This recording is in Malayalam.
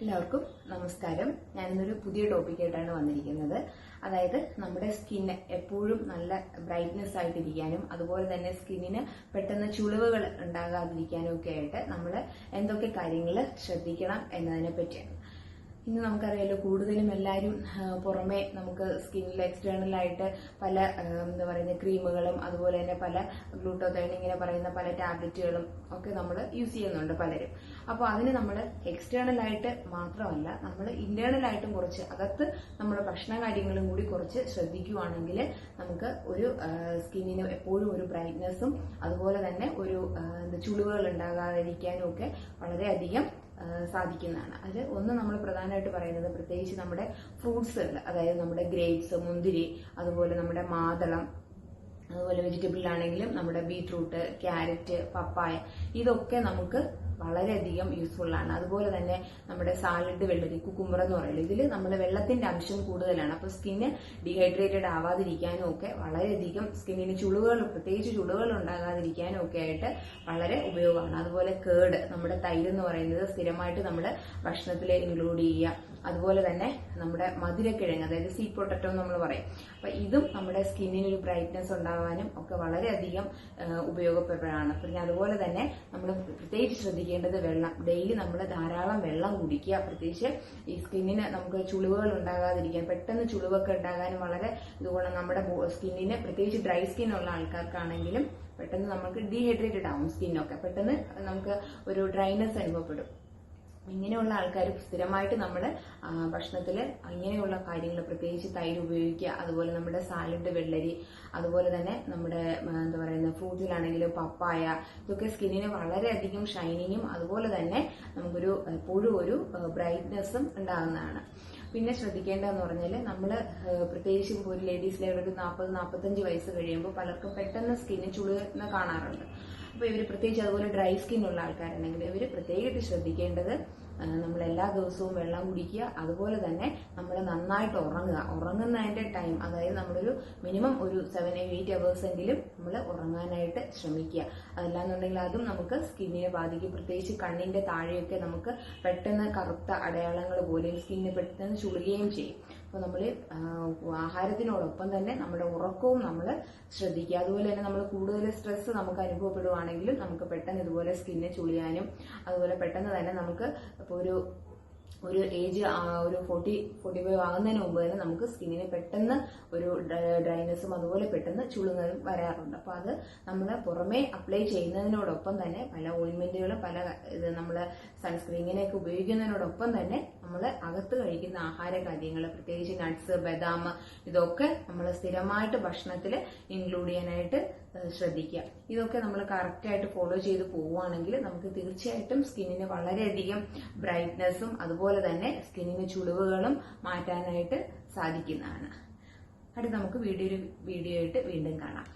എല്ലാവർക്കും നമസ്കാരം. ഞാനിന്നൊരു പുതിയ ടോപ്പിക്കായിട്ടാണ് വന്നിരിക്കുന്നത്. അതായത് നമ്മുടെ സ്കിന്ന് എപ്പോഴും നല്ല ബ്രൈറ്റ്നെസ് ആയിട്ടിരിക്കാനും അതുപോലെ തന്നെ സ്കിന്നിന് പെട്ടെന്ന് ചുളിവുകൾ ഉണ്ടാകാതിരിക്കാനും ഒക്കെ ആയിട്ട് നമ്മൾ എന്തൊക്കെ കാര്യങ്ങൾ ശ്രദ്ധിക്കണം എന്നതിനെ പറ്റിയാണ്. ഇന്ന് നമുക്കറിയാലോ കൂടുതലും എല്ലാവരും പുറമേ നമുക്ക് സ്കിന്നിൽ എക്സ്റ്റേണൽ ആയിട്ട് പല എന്താ പറയുന്ന ക്രീമുകളും അതുപോലെ തന്നെ പല ഗ്ലൂട്ടോതൈൻ ഇങ്ങനെ പറയുന്ന പല ടാബ്ലറ്റുകളും ഒക്കെ നമ്മൾ യൂസ് ചെയ്യുന്നുണ്ട് പലരും. അപ്പോൾ അതിന് നമ്മൾ എക്സ്റ്റേണൽ ആയിട്ട് മാത്രമല്ല നമ്മൾ ഇന്റേണൽ ആയിട്ടും കുറച്ച് അകത്ത് നമ്മുടെ ഭക്ഷണ കാര്യങ്ങളും കൂടി കുറച്ച് ശ്രദ്ധിക്കുവാണെങ്കിൽ നമുക്ക് ഒരു സ്കിന്നിന് എപ്പോഴും ഒരു ബ്രൈറ്റ്നെസ്സും അതുപോലെ തന്നെ ഒരു ചുളിവുകൾ ഉണ്ടാകാതിരിക്കാനും ഒക്കെ വളരെയധികം സാധിക്കുന്നതാണ്. അതിൽ ഒന്ന് നമ്മൾ പ്രധാനമായിട്ട് പറയുന്നത് പ്രത്യേകിച്ച് നമ്മുടെ ഫ്രൂട്ട്സുകൾ അതായത് നമ്മുടെ ഗ്രേപ്സ് മുന്തിരി അതുപോലെ നമ്മുടെ മാതളം അതുപോലെ വെജിറ്റബിളിലാണെങ്കിലും നമ്മുടെ ബീറ്റ്റൂട്ട് ക്യാരറ്റ് പപ്പായ ഇതൊക്കെ നമുക്ക് വളരെയധികം യൂസ്ഫുൾ ആണ്. അതുപോലെ തന്നെ നമ്മുടെ സാലഡ് വെള്ളരി കുക്കുമ്പർ എന്ന് പറയുന്നത് ഇതിൽ നമ്മൾ വെള്ളത്തിന്റെ അംശം കൂടുതലാണ്. അപ്പോൾ സ്കിന്ന് ഡീഹൈഡ്രേറ്റഡ് ആവാതിരിക്കാനും ഒക്കെ വളരെയധികം സ്കിന്നിന് ചുളിവുകൾ പ്രത്യേകിച്ച് ചുളിവുകൾ ഉണ്ടാകാതിരിക്കാനും ഒക്കെ ആയിട്ട് വളരെ ഉപയോഗമാണ്. അതുപോലെ കേട് നമ്മുടെ തൈര് എന്ന് പറയുന്നത് സ്ഥിരമായിട്ട് നമ്മുടെ ഭക്ഷണത്തിൽ ഇൻക്ലൂഡ് ചെയ്യുക. അതുപോലെ തന്നെ നമ്മുടെ മധുരക്കിഴങ്ങ് അതായത് സീ പൊട്ടറ്റോ നമ്മൾ പറയും. അപ്പൊ ഇതും നമ്മുടെ സ്കിന്നിന് ഒരു ബ്രൈറ്റ്നെസ് ഉണ്ടാവാനും ഒക്കെ വളരെയധികം ഉപയോഗപ്രദമാണ് പിന്നെ അതുപോലെ തന്നെ നമ്മൾ പ്രത്യേകിച്ച് ശ്രദ്ധിക്കേണ്ടത് വെള്ളം. ഡെയിലി നമ്മൾ ധാരാളം വെള്ളം കുടിക്കുക. പ്രത്യേകിച്ച് ഈ സ്കിന്നിന് നമുക്ക് ചുളിവുകൾ ഉണ്ടാകാതിരിക്കാൻ പെട്ടെന്ന് ചുളിവൊക്കെ ഉണ്ടാകാനും വളരെ ഇതുപോലെ നമ്മുടെ സ്കിന്നിന് പ്രത്യേകിച്ച് ഡ്രൈ സ്കിൻ ഉള്ള ആൾക്കാർക്കാണെങ്കിലും പെട്ടെന്ന് നമുക്ക് ഡീഹൈഡ്രേറ്റഡ് ആവും സ്കിന്നൊക്കെ പെട്ടെന്ന് നമുക്ക് ഒരു ഡ്രൈനെസ് അനുഭവപ്പെടും. ഇങ്ങനെയുള്ള ആൾക്കാർ സ്ഥിരമായിട്ട് നമ്മൾ ഭക്ഷണത്തിൽ ഇങ്ങനെയുള്ള കാര്യങ്ങൾ പ്രത്യേകിച്ച് തൈര് ഉപയോഗിക്കുക അതുപോലെ നമ്മുടെ സാലഡ് വെള്ളരി അതുപോലെ തന്നെ നമ്മുടെ എന്താ പറയുന്ന ഫ്രൂട്ട്സിലാണെങ്കിലും പപ്പായ ഇതൊക്കെ സ്കിന്നിന് വളരെയധികം ഷൈനിങ്ങും അതുപോലെ തന്നെ നമുക്കൊരു എപ്പോഴും ഒരു ബ്രൈറ്റ്നെസ്സും ഉണ്ടാകുന്നതാണ്. പിന്നെ ശ്രദ്ധിക്കേണ്ടതെന്ന് പറഞ്ഞാൽ നമ്മൾ പ്രത്യേകിച്ച് ഒരു ലേഡീസിലെ ഒരു നാൽപ്പത് നാൽപ്പത്തഞ്ച് വയസ്സ് കഴിയുമ്പോൾ പലർക്കും പെട്ടെന്ന് സ്കിന്നിന് ചുളിവുന്ന കാണാറുണ്ട്. അപ്പോൾ ഇവർ പ്രത്യേകിച്ച് അതുപോലെ ഡ്രൈ സ്കിൻ ഉള്ള ആൾക്കാരുണ്ടെങ്കിൽ ഇവർ പ്രത്യേകിച്ച് ശ്രദ്ധിക്കേണ്ടത് നമ്മൾ എല്ലാ ദിവസവും വെള്ളം കുടിക്കുക അതുപോലെ തന്നെ നമ്മൾ നന്നായിട്ട് ഉറങ്ങുക. ഉറങ്ങുന്നതിന്റെ ടൈം അതായത് നമ്മളൊരു മിനിമം ഒരു സെവൻ എയ്റ്റ് അവേഴ്സ് എങ്കിലും നമ്മൾ ഉറങ്ങാനായിട്ട് ശ്രമിക്കുക. അതല്ലാന്നുണ്ടെങ്കിൽ അതും നമുക്ക് സ്കിന്നിനെ ബാധിക്കും. പ്രത്യേകിച്ച് കണ്ണിന്റെ താഴെയൊക്കെ നമുക്ക് പെട്ടെന്ന് കറുത്ത അടയാളങ്ങൾ പോലെയും സ്കിന്നിന് പെട്ടെന്ന് ചുളുകയും ചെയ്യും. അപ്പോൾ നമ്മൾ ആഹാരത്തിനോടൊപ്പം തന്നെ നമ്മുടെ ഉറക്കവും നമ്മൾ ശ്രദ്ധിക്കുക. അതുപോലെ തന്നെ നമ്മൾ കൂടുതൽ സ്ട്രെസ് നമുക്ക് അനുഭവപ്പെടുവാണെങ്കിലും നമുക്ക് പെട്ടെന്ന് ഇതുപോലെ സ്കിന്നെ ചുളിയാനും അതുപോലെ പെട്ടെന്ന് തന്നെ നമുക്ക് ഇപ്പോൾ ഒരു ഒരു ഏജ് ഒരു ഫോർട്ടി ഫോർട്ടി ഫൈവ് ആകുന്നതിന് മുമ്പ് തന്നെ നമുക്ക് സ്കിന്നിന് പെട്ടെന്ന് ഒരു ഡ്രൈനെസ്സും അതുപോലെ പെട്ടെന്ന് ചുളുങ്ങലും വരാറുണ്ട്. അപ്പോൾ അത് നമ്മൾ പുറമേ അപ്ലൈ ചെയ്യുന്നതിനോടൊപ്പം തന്നെ പല ഓയിൻമെന്റുകളും പല ഇത് നമ്മൾ സൺസ്ക്രീനിനെയൊക്കെ ഉപയോഗിക്കുന്നതിനോടൊപ്പം തന്നെ നമ്മൾ അകത്ത് കഴിക്കുന്ന ആഹാര കാര്യങ്ങൾ പ്രത്യേകിച്ച് നട്ട്സ് ബദാം ഇതൊക്കെ നമ്മൾ സ്ഥിരമായിട്ട് ഭക്ഷണത്തിൽ ഇൻക്ലൂഡ് ചെയ്യാനായിട്ട് ശ്രദ്ധിക്കുക. ഇതൊക്കെ നമ്മൾ കറക്റ്റായിട്ട് ഫോളോ ചെയ്ത് പോവുകയാണെങ്കിൽ നമുക്ക് തീർച്ചയായിട്ടും സ്കിന്നിന് വളരെയധികം ബ്രൈറ്റ്നെസ്സും അതുപോലെ തന്നെ സ്കിന്നിന് ചുളിവുകളും മാറ്റാനായിട്ട് സാധിക്കുന്നതാണ്. അടുത്ത് നമുക്ക് വീഡിയോ വീഡിയോ ആയിട്ട് വീണ്ടും കാണാം.